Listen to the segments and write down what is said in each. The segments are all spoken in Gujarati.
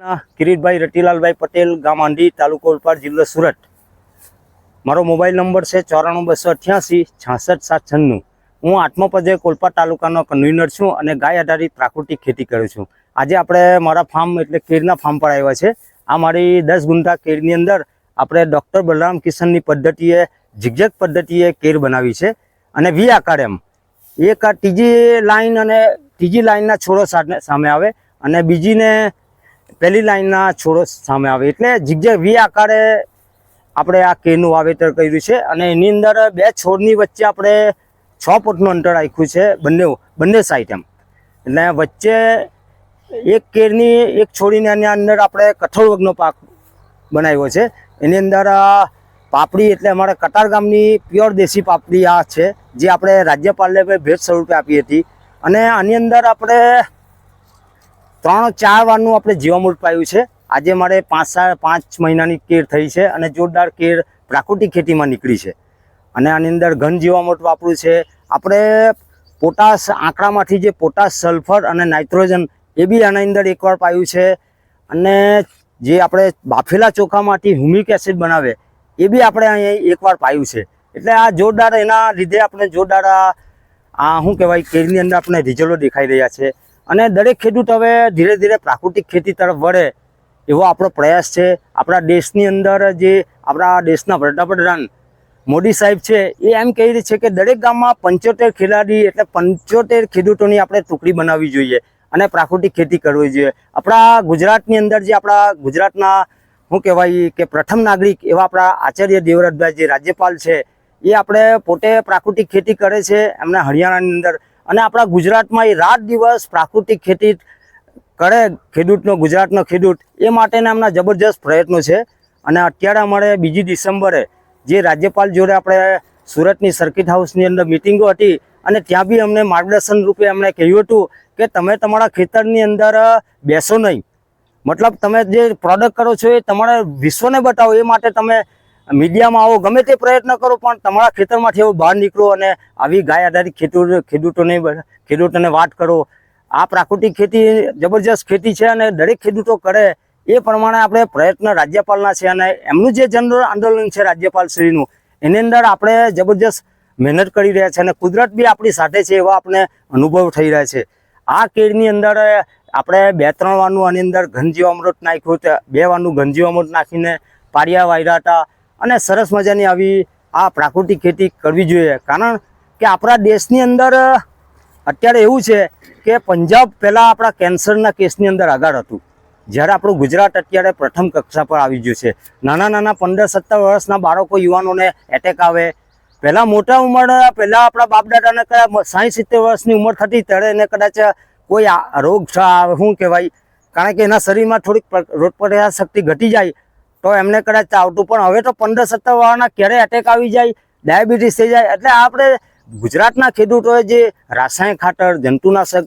ના, કિરીટભાઈ રતિલાલભાઈ પટેલ ગામ તાલુકો ઉલપાડ જિલ્લો સુરત. મારો મોબાઈલ નંબર છે ચોરાણું બસો અઠ્યાસી છાસઠ સાત છન્નું. હું આઠમો પદે કોલપાડ તાલુકાનો કન્વીનર છું અને ગાય આધારિત પ્રાકૃતિક ખેતી કરું છું. આજે આપણે મારા ફાર્મ એટલે કેરના ફાર્મ પર આવ્યા છે. આ મારી દસ ગુંઠા કેરની અંદર આપણે ડૉક્ટર બલરામ કિશનની પદ્ધતિએ, ઝિગઝેગ પદ્ધતિએ કેર બનાવી છે અને વી આકાર એમ. એક આ ત્રીજી લાઈન અને ત્રીજી લાઈનના છોડો સામે આવે અને બીજીને પહેલી લાઈનના છોડો સામે આવે. એટલે જગ્યા વી આકારે આપણે આ કેનું વાવેતર કર્યું છે અને એની અંદર બે છોડની વચ્ચે આપણે છ ફૂટનું અંતર રાખ્યું છે બંને બંને સાઈડ એમ. એટલે વચ્ચે એક કેરની એક છોડીને એની અંદર આપણે કઠોળ વગનો પાક બનાવ્યો છે. એની અંદર પાપડી એટલે અમારા કટાર ગામની પ્યોર દેશી પાપડી આ છે, જે આપણે રાજ્યપાલને ભેટ સ્વરૂપે આપી હતી. અને આની અંદર આપણે ત્રણ, ચાર વારનું આપણે જીવામૃત પાયું છે. આજે મારે પાંચ પાંચ મહિનાની કેર થઈ છે અને જોરદાર કેર પ્રાકૃતિક ખેતીમાં નીકળી છે. અને આની અંદર ઘન જીવામૃત વાપર્યું છે. આપણે પોટાશ આંકડામાંથી જે પોટાશ સલ્ફર અને નાઇટ્રોજન એ બી આના અંદર એકવાર પાયું છે. અને જે આપણે બાફેલા ચોખામાંથી હ્યુમિક એસિડ બનાવે, એ બી આપણે અહીંયા એકવાર પાયું છે. એટલે આ જોરદાર એના લીધે આપણે જોરદાર આ શું કહેવાય, કેરીની અંદર આપણે રિઝલ્ટો દેખાઈ રહ્યા છે. અને દરેક ખેડૂત હવે ધીરે ધીરે પ્રાકૃતિક ખેતી તરફ વળે એવો આપણો પ્રયાસ છે. આપણા દેશની અંદર જે આપણા દેશના વડાપ્રધાન મોદી સાહેબ છે, એ એમ કહી રહી છે કે દરેક ગામમાં પંચોતેર ખેલાડી એટલે પંચોતેર ખેડૂતોની આપણે ટુકડી બનાવવી જોઈએ અને પ્રાકૃતિક ખેતી કરવી જોઈએ. આપણા ગુજરાતની અંદર જે આપણા ગુજરાતના શું કહેવાય કે પ્રથમ નાગરિક એવા આપણા આચાર્ય દેવવ્રતભાઈ જે રાજ્યપાલ છે, એ આપણે પોતે પ્રાકૃતિક ખેતી કરે છે. એમના હરિયાણાની અંદર અને આપણા ગુજરાતમાં એ રાત દિવસ પ્રાકૃતિક ખેતી કરે, ખેડૂતનો, ગુજરાતનો ખેડૂત, એ માટેના એમના જબરજસ્ત પ્રયત્નો છે. અને અત્યારે અમારે બીજી ડિસેમ્બરે જે રાજ્યપાલ જોડે આપણે સુરતની સર્કિટ હાઉસની અંદર મિટિંગો હતી, અને ત્યાં બી અમને માર્ગદર્શન રૂપે એમણે કહ્યું હતું કે તમે તમારા ખેતરની અંદર બેસો નહીં. મતલબ તમે જે પ્રોડક્ટ કરો છો એ તમારે વિશ્વને બતાવો, એ માટે તમે મીડિયામાં આવો, ગમે તે પ્રયત્ન કરો, પણ તમારા ખેતરમાંથી એવું બહાર નીકળો અને આવી ગાય આધારિત ખેડૂત ખેડૂતોને ખેડૂતોને વાત કરો. આ પ્રાકૃતિક ખેતી જબરજસ્ત ખેતી છે અને દરેક ખેડૂતો કરે એ પ્રમાણે આપણે પ્રયત્ન રાજ્યપાલના છે અને એમનું જે જનરલ આંદોલન છે રાજ્યપાલ શ્રીનું એની અંદર આપણે જબરજસ્ત મહેનત કરી રહ્યા છે અને કુદરત બી આપણી સાથે છે એવા આપણે અનુભવ થઈ રહ્યા છે. આ કેળની અંદર આપણે બે ત્રણ વારનું આની અંદર ઘનજીવામૃત નાખ્યું બે વારનું ઘનજીવામૃત નાખીને પારિયા વાયરા હતા. અને સરસ મજાની આવી આ પ્રાકૃતિક ખેતી કરવી જોઈએ. કારણ કે આપણા દેશની અંદર અત્યારે એવું છે કે પંજાબ પહેલાં આપણા કેન્સરના કેસની અંદર આગળ હતું. જ્યારે આપણું ગુજરાત અત્યારે પ્રથમ કક્ષા પર આવી ગયું છે. નાના નાના પંદર સત્તર વર્ષના બાળકો, યુવાનોને એટેક આવે. પહેલાં મોટા ઉંમર, પહેલાં આપણા બાપ દાદાને કદાચ સાઠ સિત્તેર વર્ષની ઉંમર થતી ત્યારે એને કદાચ કોઈ રોગ શું કહેવાય? કારણ કે એના શરીરમાં થોડીક પ્ર- રોગપ્રતિકાર શક્તિ ઘટી જાય તો એમને કદાચ આવતું, પણ હવે તો પંદર સત્તર વાળાના ક્યારે એટેક આવી જાય ડાયાબિટીસ થઈ જાય, એટલે આપણે ગુજરાતના ખેડૂતોએ જે રાસાયણિક ખાતર, જંતુનાશક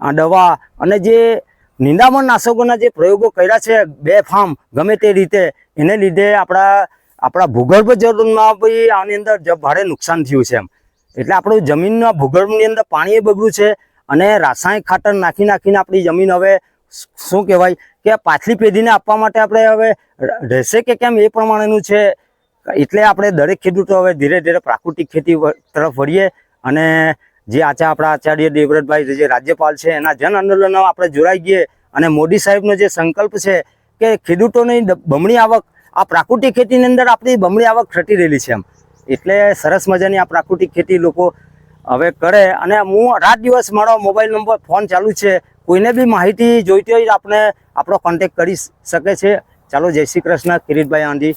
દવા અને જે નિંદામણ નાશકોના જે પ્રયોગો કર્યા છે, બે ફાર્મ ગમે તે રીતે, એને લીધે આપણા આપણા ભૂગર્ભ જળમાં બી આની અંદર ભારે નુકસાન થયું છે એમ. એટલે આપણું જમીનના ભૂગર્ભની અંદર પાણી બગડ્યું છે અને રાસાયણિક ખાતર નાખી નાખીને આપણી જમીન હવે શું કહેવાય? કે પાછલી પેઢીને આપવા માટે આપણે હવે રહેશે કે કેમ એ પ્રમાણેનું છે? એટલે આપણે દરેક ખેડૂતો હવે ધીરે ધીરે પ્રાકૃતિક ખેતી તરફ વળીએ અને જે આચા આપણા આચાર્ય દેવવ્રતભાઈ જે રાજ્યપાલ છે, એના જન આંદોલનમાં આપણે જોડાઈ ગઈએ અને મોદી સાહેબનો જે સંકલ્પ છે કે ખેડૂતોની બમણી આવક, આ પ્રાકૃતિક ખેતીની અંદર આપણી બમણી આવક થતી રહેલી છે એમ. એટલે સરસ મજાની આ પ્રાકૃતિક ખેતી લોકો હવે કરે અને હું રાત દિવસ મારો મોબાઈલ નંબર ફોન ચાલુ છે કોઈને બી માહિતી જોઈતી હોય આપણે આપણો કોન્ટેક કરી શકે છે. ચાલો, જય શ્રી કૃષ્ણ, કિરીટભાઈ આંધી.